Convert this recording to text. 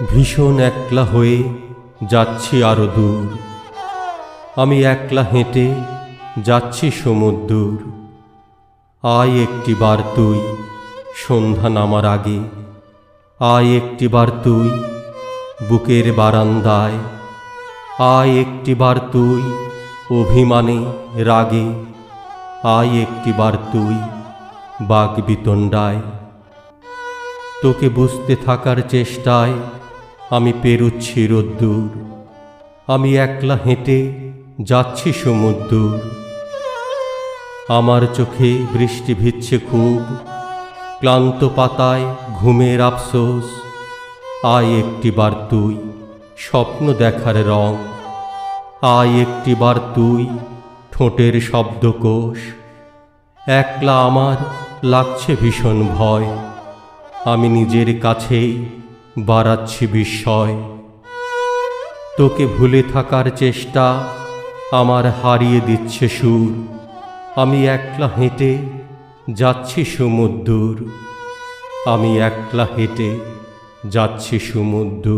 ভীষণ একলা হয়ে যাচ্ছি আরও দূর। আমি একলা হেঁটে যাচ্ছি সমুদ্র আয় একটিবার তুই, সন্ধ্যা নামার আগে। আয় একটিবার তুই, বুকের বারান্দায়। আয় একটিবার তুই, অভিমানে রাগে। আয় একটিবার তুই, বাঘ বিতণ্ডায়। তোকে বুঝতে থাকার চেষ্টায় আমি পেরুচ্ছি রোদ্দুর। আমি একলা হেঁটে যাচ্ছি সমুদ্র আমার চোখে বৃষ্টি ভিজছে খুব। ক্লান্ত পাতায় ঘুমের আফসোস। আয় একটিবার তুই, স্বপ্ন দেখার রং। আয় একটিবার তুই, ঠোঁটের শব্দকোষ একলা আমার লাগছে ভীষণ ভয়। আমি নিজের কাছেই বাড়াচ্ছি বিস্ময়। তোকে ভুলে থাকার চেষ্টা আমার হারিয়ে দিচ্ছে সুর। আমি একলা হেঁটে যাচ্ছি সমুদ্র আমি একলা হেঁটে যাচ্ছি সমুদ্র